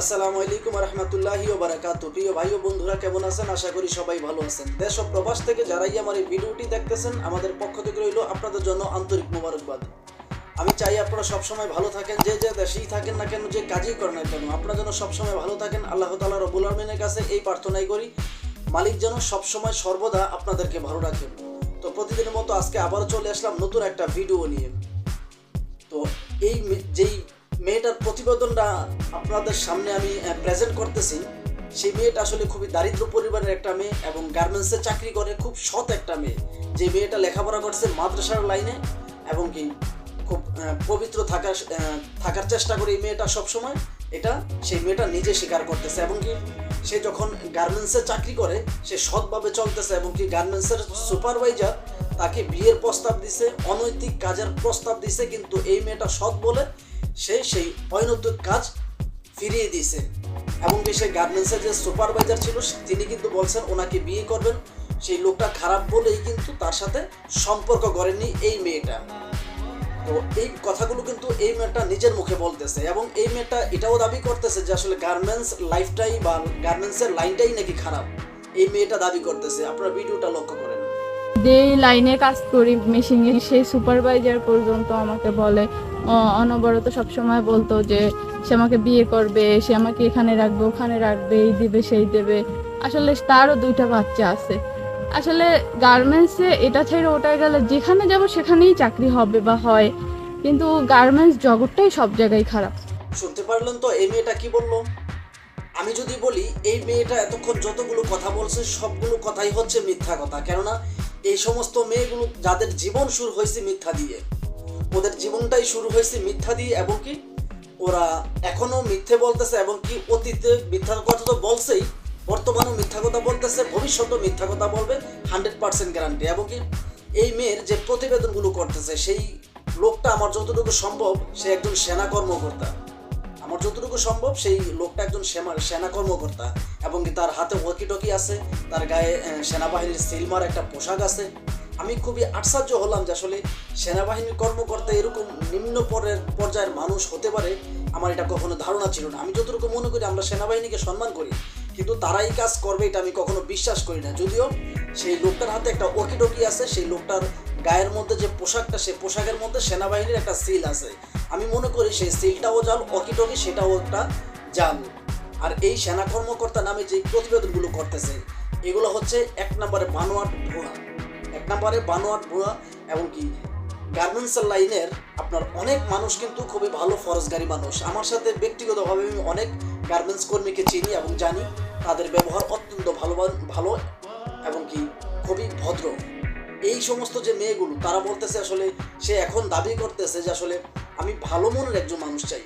আসসালামু আলাইকুম রহমতুল্লাহি ও বারাকাতু প্রিয় ভাই ও বন্ধুরা, কেমন আছেন? আশা করি সবাই ভালো আছেন। দেশ ও প্রবাস থেকে যারাই আমার এই ভিডিওটি দেখতেছেন, আমাদের পক্ষ থেকে রইল আপনাদের জন্য আন্তরিক মোবারকবাদ। আমি চাই আপনারা সবসময় ভালো থাকেন, যে যে দেশেই থাকেন না কেন, যে কাজই করেন না কেন, আপনারা যেন সবসময় ভালো থাকেন। আল্লাহ তালা রবুল আলমিনের কাছে এই প্রার্থনাই করি, মালিক যেন সবসময় সর্বদা আপনাদেরকে ভালো রাখেন তো প্রতিদিনের মতো আজকে আবারও চলে আসলাম নতুন একটা ভিডিও নিয়ে। তো এই যেই মেয়েটার প্রতিবেদনটা আপনাদের সামনে আমি প্রেজেন্ট করতেছি। সেই মেয়েটা আসলে খুবই দারিদ্র পরিবারের একটা মেয়ে এবং গার্মেন্টসে চাকরি করে, খুব সৎ একটা মেয়ে। যে মেয়েটা লেখাপড়া করছে মাদ্রাসার লাইনে এবং কি খুব পবিত্র থাকার থাকার চেষ্টা করে এই মেয়েটা সবসময়, এটা সেই মেয়েটা নিজে স্বীকার করতেছে এবং কি সে যখন গার্মেন্টসে চাকরি করে, সে সৎভাবে চলতেছে এবং কি গার্মেন্টসের সুপারভাইজার তাকে বিয়ের প্রস্তাব দিছে, অনৈতিক কাজের প্রস্তাব দিছে, কিন্তু এই মেয়েটা সৎ বলে সে সেই অনৈতিক কাজ ফিরিয়ে দিয়েছে। এবং সেই গার্মেন্টসের যে সুপারভাইজার ছিল, তিনি কিন্তু বলছেন ওনাকে বিয়ে করবেন। সেই লোকটা খারাপ বলেই কিন্তু তার সাথে সম্পর্ক গড়েনি এই মেয়েটা। তো এই কথাগুলো কিন্তু এই মেয়েটা নিজের মুখে বলতেছে এবং এই মেয়েটা এটাও দাবি করতেছে যে আসলে গার্মেন্টস লাইফটাই বা গার্মেন্টসের লাইনটাই নাকি খারাপ। এই মেয়েটা দাবি করতেছে। আপনারা ভিডিওটা লক্ষ্য করেন। যে লাইনে কাজ করি মেশিনে, সেই সুপারভাইজার পর্যন্ত আমাকে বলে। অনবরত সবসময় বলতো যে, সে আমাকে বিয়ে করবে, সে আমাকে এখানে রাখবে, ওখানে রাখবে, এই দেবে, সেই দেবে। আসলে তারও দুইটা বাচ্চা আছে। আসলে গার্মেন্টসে এটা ছেড়ে ওটায় গেলে যেখানে যাব সেখানেই চাকরি হবে বা হয়। কিন্তু গার্মেন্টস জগৎটাই সব জায়গায় খারাপ। শুনতে পারলেন তো, এই মেয়েটা কি বলল? আমি যদি বলি, এই মেয়েটা এতক্ষণ যতগুলো কথা বলছে, সবগুলো কথাই হচ্ছে মিথ্যা কথা। কেননা এই সমস্ত মেয়েগুলো যাদের জীবন শুরু হয়েছে মিথ্যা দিয়ে। ওদের জীবনটাই শুরু হয়েছে মিথ্যা দিয়ে এবং কি ওরা এখনও মিথ্যে বলতেছে এবং কি অতীতে মিথ্যা কথা তো বলছেই, বর্তমানেও মিথ্যা কথা বলতেছে, ভবিষ্যতেও মিথ্যা কথা বলবে, হান্ড্রেড পার্সেন্ট গ্যারান্টি এবং কি এই মেয়ের যে প্রতিবেদনগুলো করতেছে, সেই লোকটা আমার যতটুকু সম্ভব, সে একজন সেনা কর্মকর্তা। আমার যতটুকু সম্ভব সেই লোকটা একজন সেনা কর্মকর্তা এবং তার হাতে ওয়াকি টকি আছে, তার গায়ে সেনাবাহিনীর সিলমার একটা পোশাক আছে। আমি খুবই আশ্চর্য হলাম যে আসলে সেনাবাহিনীর কর্মকর্তা এরকম নিম্ন পর্যায়ের মানুষ হতে পারে, আমার এটা কখনো ধারণা ছিল না। আমি যতটুকু মনে করি আমরা সেনাবাহিনীকে সম্মান করি, কিন্তু তারাই কাজ করবে এটা আমি কখনো বিশ্বাস করি না। যদিও সেই লোকটার হাতে একটা ওয়াকি টকি আছে, সেই লোকটার গায়ের মধ্যে যে পোশাকটা, সেই পোশাকের মধ্যে সেনাবাহিনীর একটা সিল আছে। আমি মনে করি সেই সিলটাও জাল অকিটকি সেটাও একটা জাল। আর এই সেনা কর্মকর্তা নামে যে প্রতিবেদনগুলো করতেছে, এগুলো হচ্ছে এক নম্বরে বানোয়াট ভুয়া। এক নম্বরে বানোয়াট ভুয়া এবং কি গার্মেন্টসের লাইনের আপনার অনেক মানুষ কিন্তু খুবই ভালো ফরজগারি মানুষ। আমার সাথে ব্যক্তিগতভাবে আমি অনেক গার্মেন্টস কর্মীকে চিনি এবং জানি, তাদের ব্যবহার অত্যন্ত ভালো ভালো এবং কি খুবই ভদ্র। এই সমস্ত যে মেয়েগুলো, তারা বলতেছে আসলে সে এখন দাবি করতেছে যে আসলে আমি ভালো মনের একজন মানুষ চাই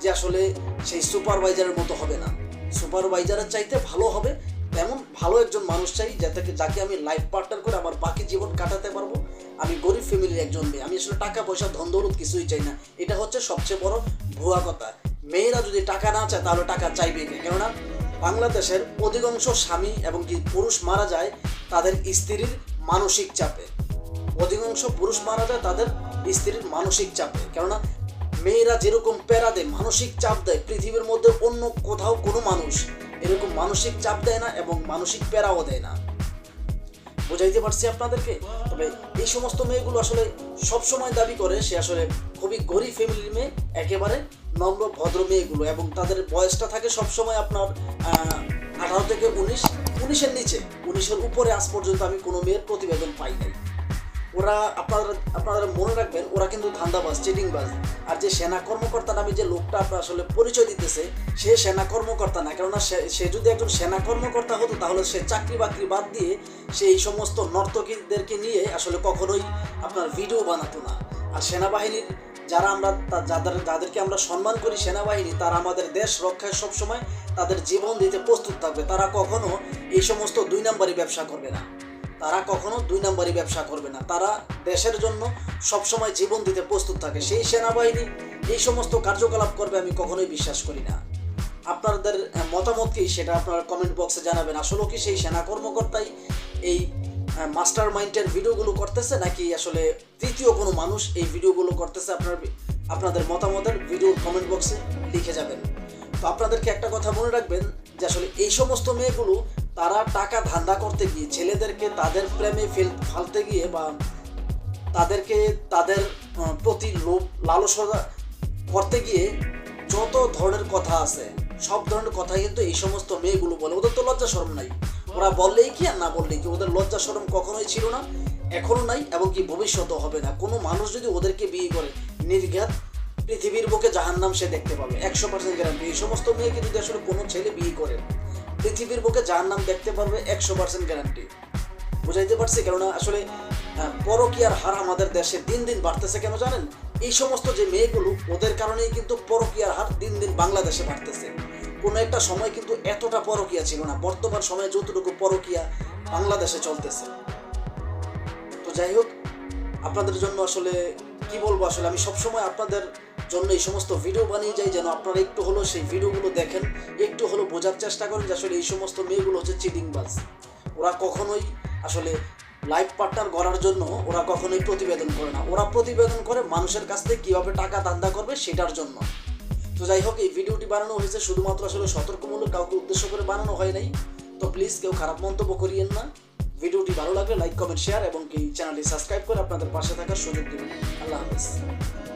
যে আসলে সেই সুপারভাইজারের মতো হবে না। সুপারভাইজারের চাইতে ভালো হবে তেমন ভালো একজন মানুষ চাই যাতে যাকে আমি লাইফ পার্টনার করে আমার বাকি জীবন কাটাতে পারব। আমি গরিব ফ্যামিলির একজন মেয়ে। আমি আসলে টাকা পয়সা, ধন দৌলত কিছুই চাই না। এটা হচ্ছে সবচেয়ে বড় ভুয়া কথা। মেয়েরা যদি টাকা না চায়, তাহলে টাকা চাইবে কে? কেননা বাংলাদেশের অধিকাংশ স্বামী এবং কি পুরুষ মারা যায় তাদের স্ত্রীর মানসিক চাপে। অধিকাংশ পুরুষ মারা যায় তাদের স্ত্রীর মানসিক চাপে। কেননা মেয়েরা যেরকম প্যারা দেয়, মানসিক চাপ দেয়, পৃথিবীর মধ্যে অন্য কোথাও কোনো মানুষ এরকম মানসিক চাপ দেয় না এবং মানসিক প্যারাও দেয় না। বোঝাইতে পারছি আপনাদেরকে? তবে এই সমস্ত মেয়েগুলো আসলে সব সময় দাবি করে, সে আসলে খুবই গরিব ফ্যামিলির মেয়ে, একেবারে নম্র, ভদ্র মেয়েগুলো এবং তাদের বয়সটা থাকে সব সময় আপনার আঠারো থেকে উনিশ। উনিশের নিচে, উনিশের উপরে আজ পর্যন্ত আমি কোনো মেয়ের প্রতিবেদন পাই নাই। ওরা আপনারা আপনারা মনে রাখবেন, ওরা কিন্তু ধান্দাবাজ, চিটিংবাজ। আর যে সেনা কর্মকর্তা নামে যে লোকটা আপনার আসলে পরিচয় দিতেছে, সে সেনা কর্মকর্তা না। কেননা সে যদি একজন সেনা কর্মকর্তা হতো, তাহলে সে চাকরি বাকরি বাদ দিয়ে সে এই সমস্ত নর্তকীদেরকে নিয়ে আসলে কখনোই আপনার ভিডিও বানাতো না। আর সেনাবাহিনীর যারা আমরা যাদের, যাদেরকে আমরা সম্মান করি সেনাবাহিনী, তারা আমাদের দেশ রক্ষায় সবসময় তাদের জীবন দিতে প্রস্তুত থাকবে। তারা কখনো এই সমস্ত দুই নাম্বারই ব্যবসা করবে না। তারা কখনো দুই নাম্বারই ব্যবসা করবে না। তারা দেশের জন্য সবসময় জীবন দিতে প্রস্তুত থাকে। সেই সেনাবাহিনী এই সমস্ত কার্যকলাপ করবে আমি কখনোই বিশ্বাস করি না। আপনাদের মতামত কি সেটা আপনারা কমেন্ট বক্সে জানাবেন। আসলে কি সেই সেনা কর্মকর্তাই এই মাস্টার মাইন্ডের ভিডিওগুলো করতেছে নাকি আসলে তৃতীয় কোনো মানুষ এই ভিডিওগুলো করতেছে আপনার আপনাদের মতামতের ভিডিওর কমেন্ট বক্সে লিখে যাবেন। তো আপনাদেরকে একটা কথা মনে রাখবেন যে আসলে এই সমস্ত মেয়েগুলো তারা টাকা ধান্দা করতে গিয়ে, ছেলেদেরকে তাদের প্রেমে ফেল, ফালতে গিয়ে বা তাদেরকে তাদের প্রতি লোভ লালসা করতে গিয়ে যত ধরনের কথা আছে, সব ধরনের কথা কিন্তু এই সমস্ত মেয়েগুলো বলে। ওদের তো লজ্জা শরম নাই। ওরা বললেই কি আর না বললেই কি? ওদের লজ্জা শরম কখনোই ছিল না এখনও নাই এবং কি ভবিষ্যতেও হবে না। কোনো মানুষ যদি ওদেরকে বিয়ে করে, নির্ঘাত পৃথিবীর বুকে জাহান্নাম সে দেখতে পাবে, একশো পার্সেন্ট গ্যারান্টি এই সমস্ত মেয়েকে যদি আসলে কোনো ছেলে বিয়ে করে পৃথিবীর বুকে জাহান্নাম দেখতে পারবে একশো পার্সেন্ট গ্যারান্টি বুঝাইতে পারছি? কেননা আসলে পরকীয়ার হার আমাদের দেশে দিন দিন বাড়তেছে কেন জানেন? এই সমস্ত যে মেয়েগুলো, ওদের কারণেই কিন্তু পরকীয়ার হার দিন দিন বাংলাদেশে বাড়তেছে। কোনো একটা সময় কিন্তু এতটা পরকীয়া ছিল না। বর্তমান সময়ে যতটুকু পরকীয়া বাংলাদেশে চলতেছে। তো যাই হোক, আপনাদের জন্য আসলে কি বলব? আসলে আমি সবসময় আপনাদের জন্য এই সমস্ত ভিডিও বানিয়ে যাই যেন আপনারা একটু হলেও সেই ভিডিওগুলো দেখেন, একটু হলেও বোঝার চেষ্টা করেন যে আসলে এই সমস্ত মেয়েগুলো হচ্ছে চিটিংবাজ ওরা কখনোই আসলে লাইফ পার্টনার গড়ার জন্য ওরা কখনোই প্রতিবেদন করে না। ওরা প্রতিবেদন করে মানুষের কাছ থেকে কীভাবে টাকা দান্দা করবে সেটার জন্য। তো যাই হোক, এই ভিডিওটি বানানো হয়েছে শুধুমাত্র আসলে সতর্কমূলক, কাউকে উদ্দেশ্য করে বানানো হয় নাই। তো প্লিজ কেউ খারাপ মন্তব্য করিয়েন না। ভিডিওটি ভালো লাগলে লাইক কমেন্ট শেয়ার এবং এই চ্যানেলটি সাবস্ক্রাইব করে আপনাদের পাশে থাকার সুযোগ দেবেন। আল্লাহ হাফেজ।